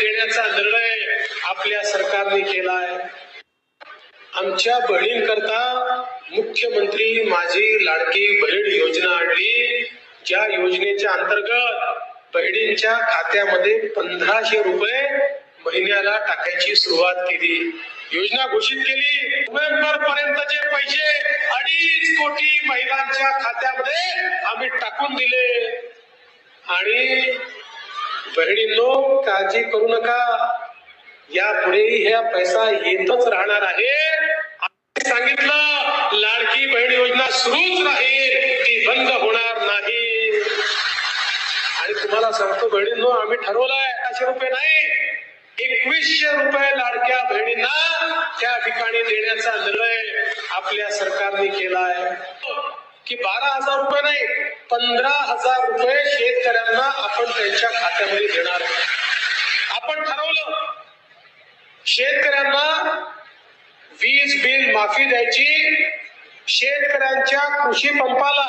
देण्याचा निर्णय आपल्या सरकारने केला आहे आमच्या बहिणींकरता मुख्यमंत्री माझी लाडकी बहीण योजना आणली. ज्या योजनेच्या अंतर्गत बहिणींच्या खात्यामध्ये पंधराशे रुपये महिन्याला टाकायची सुरुवात केली. योजना घोषित केली. नोव्हेंबर पर्यंतचे पैसे अडीच कोटी महिलांच्या खात्यामध्ये आम्ही टाकून दिले. आणि बहिणींनो काळजी करू नका. यापुढेही ह्या पैसा येतच राहणार आहे. सांगितलं लाडकी बहीण योजना सुरूच राहील ती बंद होणार नाही. आणि तुम्हाला सांगतो बहिणींनो आम्ही ठरवलंय अशे रुपये नाही एकवीसशे रुपये लाडक्या बहिणींना त्या ठिकाणी देण्याचा निर्णय आपल्या सरकारने केला आहे की बारा हजार रुपये नाही पंधरा हजार रुपये शेतकऱ्यांना आपण त्यांच्या खात्यामध्ये देणार आपण ठरवलं शेतकऱ्यांना वीज बिल माफी द्यायची शेतकऱ्यांच्या कृषी पंपाला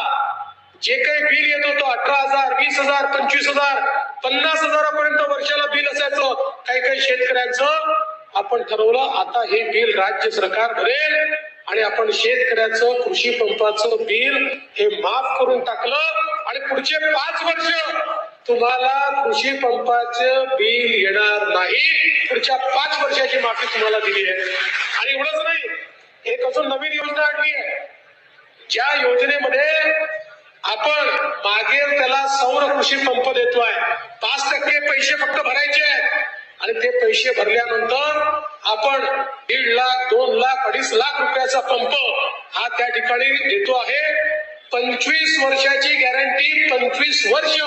जे काही बिल येत होतं अठरा हजार वीस हजार पंचवीस हजार पन्नास हजारापर्यंत वर्षाला बिल असायचं. काही काही शेतकऱ्यांचं आपण ठरवलं आता हे बिल राज्य सरकार भरेल. आणि आपण शेतकऱ्याचं कृषी पंपाचं बिल हे माफ करून टाकलं आणि पुढचे पाच वर्ष तुम्हाला कृषी पंपाचं बिल येणार नाही. पुढच्या पाच वर्षाची माफी तुम्हाला दिली आहे. आणि एवढंच नाही एक अजून नवीन योजना आणली आहे. ज्या योजनेमध्ये आपण मागे त्याला सौर कृषी पंप देतोय. पाच टक्के पैसे फक्त भरायचे आहेत. आणि ते पैसे भरल्यानंतर आपण दीड लाख दोन लाख अडीच लाख रुपयाचा पंप हा त्या ठिकाणी देतो आहे. पंचवीस वर्षाची गॅरंटी पंचवीस वर्ष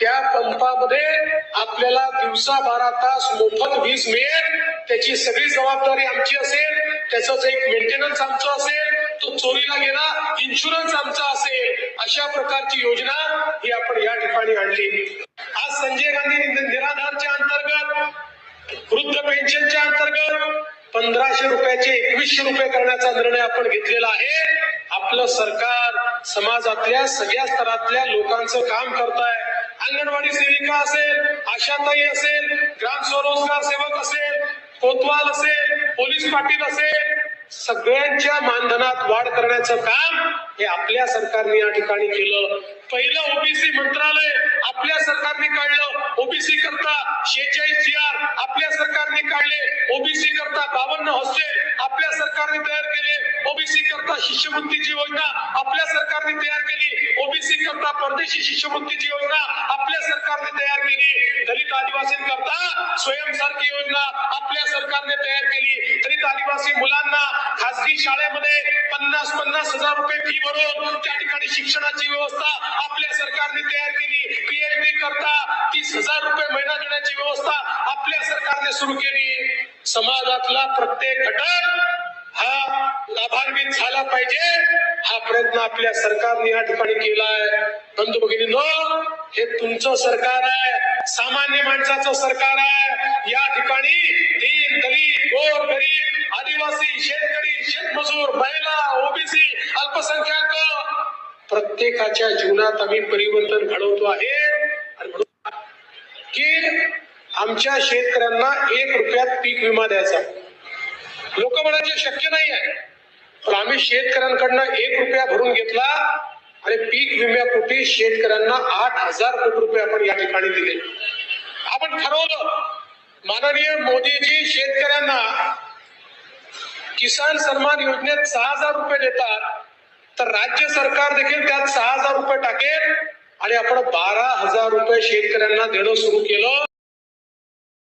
त्या पंपामध्ये आपल्याला दिवसा बारा तास मोफत वीज मिळेल. त्याची सगळी जबाबदारी आमची असेल. त्याचं एक मेंटेनन्स आमचं असेल. तो चोरीला गेला इन्शुरन्स आमचा असेल. अशा प्रकारची योजना ही आपण या ठिकाणी आणली. संजय गांधी निराधारच्या अंतर्गत वृद्ध पेन्शनच्या अंतर्गत पंधराशे रुपयाचे एकवीसशे रुपये करण्याचा निर्णय आपण घेतलेला आहे. आपलं सरकार समाजातल्या सगळ्या स्तरातल्या लोकांचं काम करत आहे अंगणवाडी सेविका असेल आशाताई असेल ग्राम स्वरोजगार सेवक असेल कोतवाल असेल पोलीस पाटील असेल सगळ्यांच्या मानधनात वाढ करण्याचं काम हे आपल्या सरकारने या ठिकाणी केलं. पहिलं ओबीसी मंत्रालय आपल्या सरकारने काढलं ओबीसी करता शेहेचाळीस जी आर आपल्या सरकारने काढले ओबीसी करता बावन्न हॉस्टेल आपल्या सरकारने तयार केले ओबीसी करता शिष्यवृत्तीची योजना आपल्या सरकारने तयार केली ओबीसी करता परदेशी शिष्यवृत्तीची योजना आपल्या सरकारने तयार केली. दलित आदिवासींकरता स्वयंसारखी योजना आपल्या सरकारने तयार केली. दलित आदिवासी मुलांना खासगी शाळेमध्ये पन्नास पन्नास हजार रुपये फी भरून त्या ठिकाणी शिक्षणाची व्यवस्था आपल्या सरकारने हजार रुपये महिना देण्याची व्यवस्था आपल्या सरकारने सुरू केली. समाजातला प्रत्येक घटक हा लाभान्वित झाला पाहिजे. हा प्रयत्न आपल्या सरकारने या ठिकाणी केला बंधू भगिनी भगिनींनो हे तुमचं सरकार आहे. सामान्य माणसाचं सरकार आहे. या ठिकाणी दीन दलित गोर गरीब आदिवासी शेतकरी शेतमजूर महिला ओबीसी अल्पसंख्याक प्रत्येकाच्या जीवनात आम्ही परिवर्तन घडवतो आहे. की आमच्या शेतकऱ्यांना एक रुपयात पीक विमा द्यायचा. लोक म्हणायचे शक्य नाही आहे. पण आम्ही शेतकऱ्यांकडनं एक रुपया भरून घेतला आणि पीक विम्यापोटी शेतकऱ्यांना आठ हजार कोटी रुपये आपण या ठिकाणी दिले. आपण ठरवलं माननीय मोदीजी शेतकऱ्यांना किसान सन्मान योजनेत सहा हजार रुपये देतात तर राज्य सरकार देखील त्यात सहा हजार रुपये टाकेल. आणि आपण बारा हजार रुपये शेतकऱ्यांना देणं सुरू केलं.